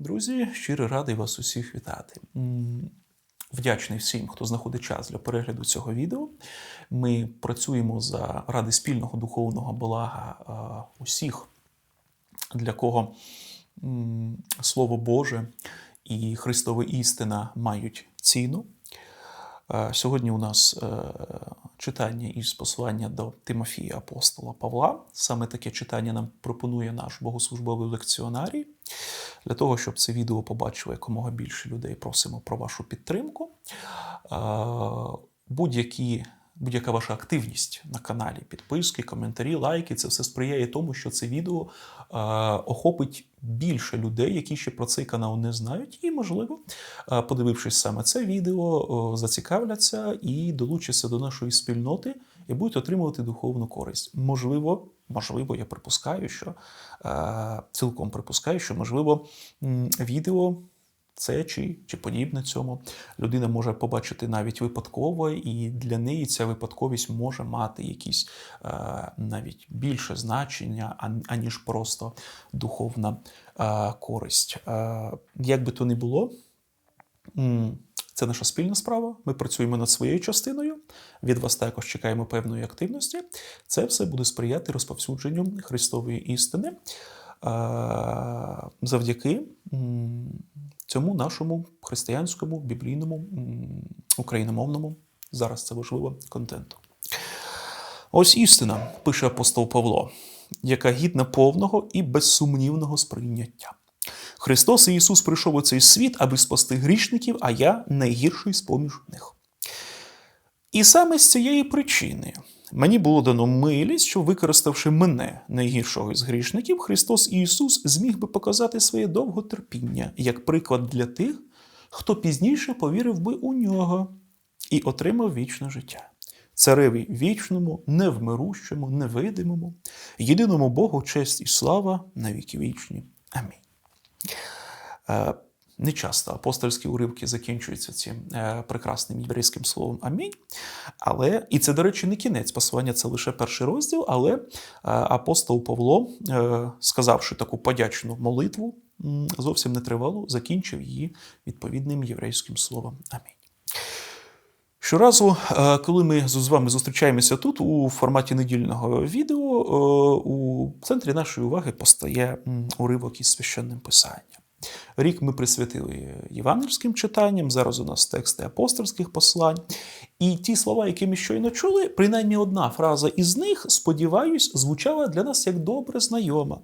Друзі, щиро радий вас усіх вітати. Вдячний всім, хто знаходить час для перегляду цього відео. Ми працюємо за ради спільного духовного блага усіх, для кого Слово Боже і Христова істина мають ціну. Сьогодні у нас е, читання із послання до Тимофія апостола Павла. Саме таке читання нам пропонує наш богослужбовий лекціонарій. Для того, щоб це відео побачило якомога більше людей, просимо про вашу підтримку. Будь-які, будь-яка ваша активність на каналі, підписки, коментарі, лайки це все сприяє тому, що це відео е, охопить більше людей, які ще про цей канал не знають, і, можливо, е, подивившись саме це відео, зацікавляться і долучаться до нашої спільноти і будуть отримувати духовну користь. Можливо, можливо, я припускаю, що е, цілком припускаю, що можливо відео. Це чи, чи подібне цьому людина може побачити навіть випадково, і для неї ця випадковість може мати якісь е, навіть більше значення, аніж просто духовна е, користь. Е, як би то не було, це наша спільна справа. Ми працюємо над своєю частиною. Від вас також чекаємо певної активності. Це все буде сприяти розповсюдженню Христової істини. Е, Завдяки цьому нашому християнському, біблійному, україномовному, зараз це важливо, контенту. Ось істина, пише апостол Павло, яка гідна повного і безсумнівного сприйняття. Христос і Ісус прийшов у цей світ, аби спасти грішників, а я найгірший з поміж них. І саме з цієї причини мені було дано милість, що, використавши мене, найгіршого з грішників, Христос Ісус зміг би показати своє довготерпіння як приклад для тих, хто пізніше повірив би у нього і отримав вічне життя. Цареві вічному, невмирущому, невидимому, єдиному Богу честь і слава на віки вічні. Амінь. Не часто апостольські уривки закінчуються цим е, прекрасним єврейським словом амінь. Але, і це, до речі, не кінець послання, це лише перший розділ. Але е, апостол Павло, е, сказавши таку подячну молитву, зовсім нетривалу, закінчив її відповідним єврейським словом амінь. Щоразу, коли ми з вами зустрічаємося тут у форматі недільного відео, у центрі нашої уваги постає уривок із священним писанням. Рік ми присвятили євангельським читанням, зараз у нас тексти апостольських послань. І ті слова, які ми щойно чули, принаймні одна фраза із них, сподіваюсь, звучала для нас як добре знайома.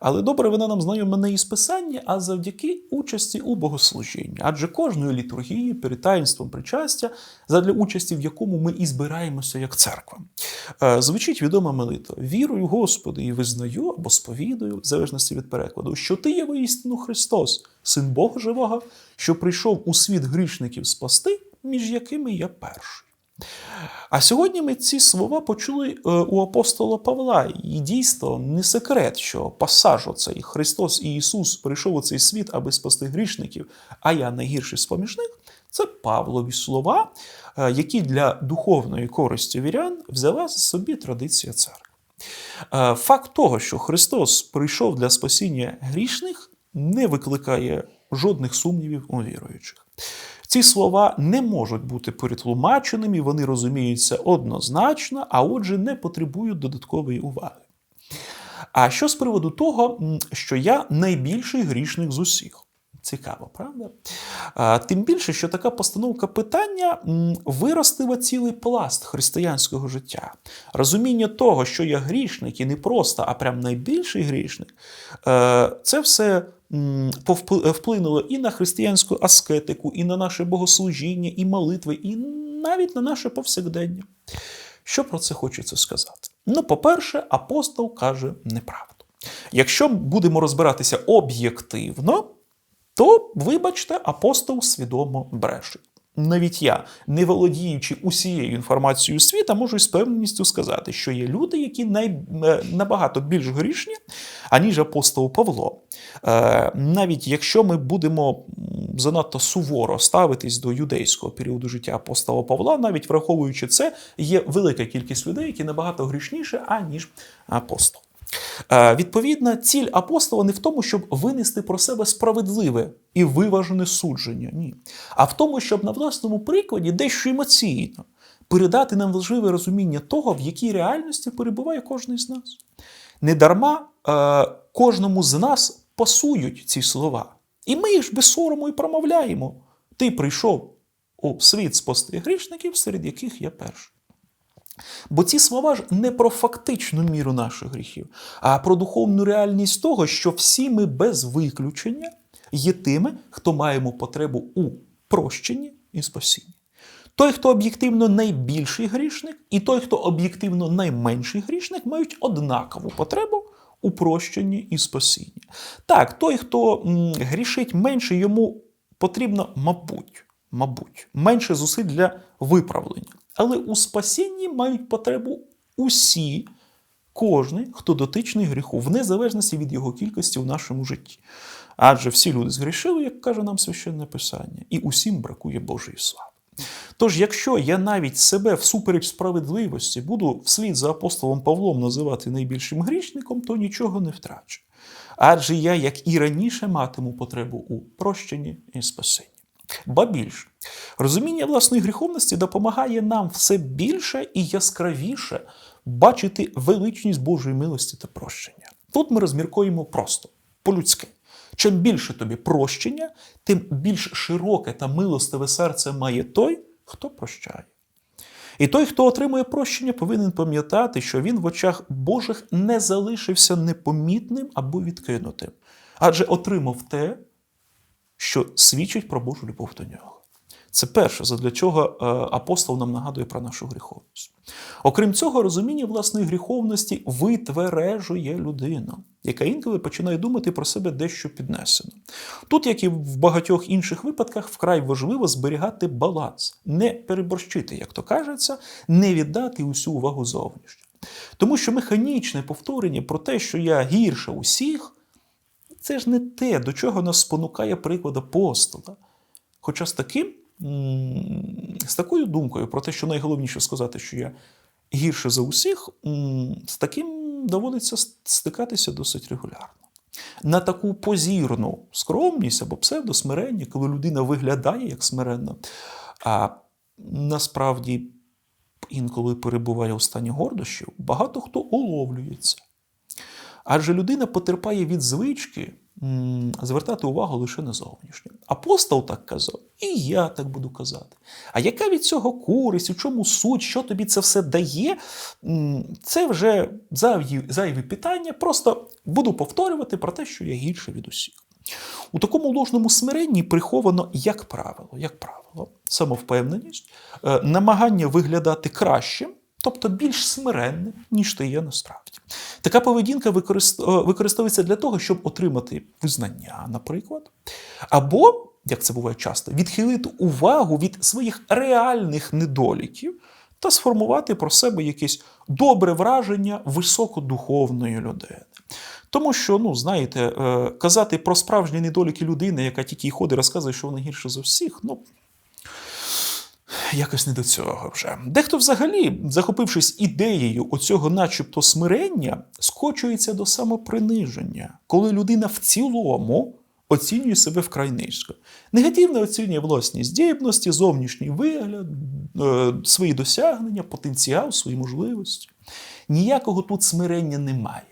Але добре вона нам знайома не із писання, а завдяки участі у богослужінні. Адже кожної літургії перед таїнством причастя, задля участі в якому ми і збираємося як церква. Е, Звучить відома молитва: Вірую, Господи, і визнаю або сповідую, в залежності від перекладу, що Ти є воістину Христос, Син Бога Живого, що прийшов у світ грішників спасти, між якими я перший. А сьогодні ми ці слова почули е, у апостола Павла. І дійсно не секрет, що пасаж оцей Христос і Ісус прийшов у цей світ, аби спасти грішників, а я найгірший з поміж. Це Павлові слова, е, які для духовної користі вірян взяла собі традиція церкви. Е, Факт того, що Христос прийшов для спасіння грішних, не викликає жодних сумнівів у віруючих. Ці слова не можуть бути перетлумаченими, вони розуміються однозначно, а отже, не потребують додаткової уваги. А що з приводу того, що я найбільший грішник з усіх? Цікаво, правда? Тим більше, що така постановка питання виростила цілий пласт християнського життя. Розуміння того, що я грішник і не просто, а прям найбільший грішник, е, це все вплинуло і на християнську аскетику, і на наше богослужіння, і молитви, і навіть на наше повсякдення. Що про це хочеться сказати? Ну, по-перше, апостол каже неправду. Якщо будемо розбиратися об'єктивно, то, вибачте, апостол свідомо бреше. Навіть я, не володіючи усією інформацією світа, можу з певністю сказати, що є люди, які най... е, набагато більш грішні, аніж апостол Павло. Е, навіть якщо ми будемо занадто суворо ставитись до юдейського періоду життя апостола Павла, навіть враховуючи це, є велика кількість людей, які набагато грішніші, аніж апостол. Е, Відповідно, ціль апостола не в тому, щоб винести про себе справедливе і виважене судження, ні. А в тому, щоб на власному прикладі дещо емоційно передати нам важливе розуміння того, в якій реальності перебуває кожен з нас. Недарма е, кожному з нас пасують ці слова. І ми їх ж без сорому і промовляємо. Ти прийшов у світ спасти грішників, серед яких я перший. Бо ці слова ж не про фактичну міру наших гріхів, а про духовну реальність того, що всі ми без виключення є тими, хто маємо потребу у прощенні і спасінні. Той, хто об'єктивно найбільший грішник, і той, хто об'єктивно найменший грішник, мають однакову потребу у прощенні і спасінні. Так, той, хто грішить менше, йому потрібно, мабуть, мабуть, менше зусиль для виправлення. Але у спасінні мають потребу усі, кожний, хто дотичний гріху, в незалежності від його кількості у нашому житті. Адже всі люди згрішили, як каже нам священне писання, і усім бракує Божої слави. Тож, якщо я навіть себе всупереч справедливості буду вслід за апостолом Павлом називати найбільшим грішником, то нічого не втрачу. Адже я, як і раніше, матиму потребу у прощенні і спасенні. Ба більше, розуміння власної гріховності допомагає нам все більше і яскравіше бачити величність Божої милості та прощення. Тут ми розміркуємо просто, по-людськи. Чим більше тобі прощення, тим більш широке та милостиве серце має той, хто прощає. І той, хто отримує прощення, повинен пам'ятати, що він в очах Божих не залишився непомітним або відкинутим, адже отримав те, що свідчить про Божу любов до нього. Це перше, задля чого е, апостол нам нагадує про нашу гріховність. Окрім цього, розуміння власної гріховності витвережує людину, яка інколи починає думати про себе дещо піднесено. Тут, як і в багатьох інших випадках, вкрай важливо зберігати баланс, не переборщити, як то кажеться, не віддати усю увагу зовнішньо. Тому що механічне повторення про те, що я гірше усіх, це ж не те, до чого нас спонукає приклад апостола. Хоча з таким, з такою думкою про те, що найголовніше сказати, що я гірше за усіх, з таким доводиться стикатися досить регулярно. На таку позірну скромність або псевдосмирення, коли людина виглядає як смиренна, а насправді інколи перебуває у стані гордощів, багато хто уловлюється. Адже людина потерпає від звички звертати увагу лише на зовнішнє. Апостол так казав, і я так буду казати. А яка від цього користь, у чому суть, що тобі це все дає? Це вже зайві, зайві питання. Просто буду повторювати про те, що я гірше від усіх. У такому ложному смиренні приховано, як правило, як правило, самовпевненість, е, намагання виглядати кращим, тобто більш смиренним, ніж ти є насправді. Така поведінка е, використовується для того, щоб отримати визнання, наприклад, або, як це буває часто, відхилити увагу від своїх реальних недоліків та сформувати про себе якесь добре враження високодуховної людини. Тому що, ну, знаєте, е, казати про справжні недоліки людини, яка тільки й ходить, розказує, що вона гірша за всіх, ну. Якось не до цього вже. Дехто взагалі, захопившись ідеєю оцього, начебто, смирення, скочується до самоприниження, коли людина в цілому оцінює себе вкрай низько. Негативно оцінює власні здібності, зовнішній вигляд, е, свої досягнення, потенціал, свої можливості. Ніякого тут смирення немає.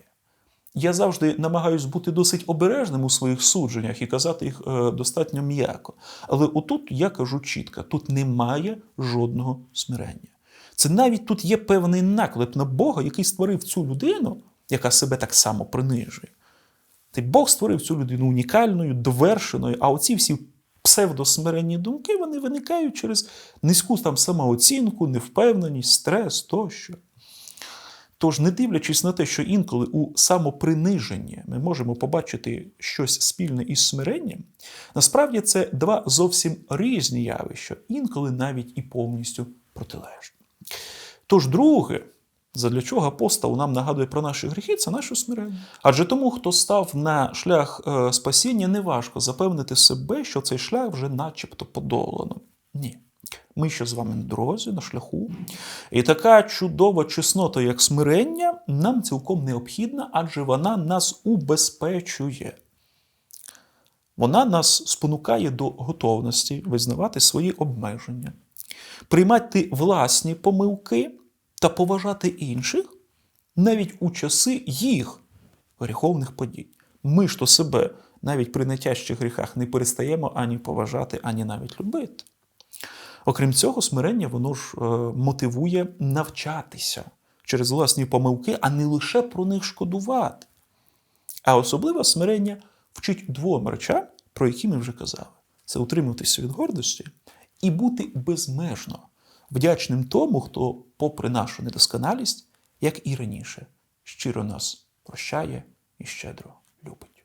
Я завжди намагаюся бути досить обережним у своїх судженнях і казати їх е, достатньо м'яко. Але отут я кажу чітко: тут немає жодного смирення. Це навіть тут є певний наклеп на Бога, який створив цю людину, яка себе так само принижує. Ти Бог створив цю людину унікальною, довершеною, а оці всі псевдосмиренні думки вони виникають через низьку там самооцінку, невпевненість, стрес тощо. Тож, не дивлячись на те, що інколи у самоприниженні ми можемо побачити щось спільне із смиренням, насправді це два зовсім різні явища, інколи навіть і повністю протилежні. Тож, друге, задля чого апостол нам нагадує про наші гріхи, це наше смирення. Адже тому, хто став на шлях е, спасіння, неважко запевнити себе, що цей шлях вже начебто подолано. Ні. Ми ще з вами на дорозі, на шляху. І така чудова чеснота, як смирення, нам цілком необхідна, адже вона нас убезпечує. Вона нас спонукає до готовності визнавати свої обмеження, приймати власні помилки та поважати інших навіть у часи їх гріховних подій. Ми ж то себе навіть при найтяжчих гріхах не перестаємо ані поважати, ані навіть любити. Окрім цього, смирення воно ж е, мотивує навчатися через власні помилки, а не лише про них шкодувати. А особливо смирення вчить двом речам, про які ми вже казали: це утримуватися від гордості і бути безмежно вдячним тому, хто, попри нашу недосконалість, як і раніше, щиро нас прощає і щедро любить.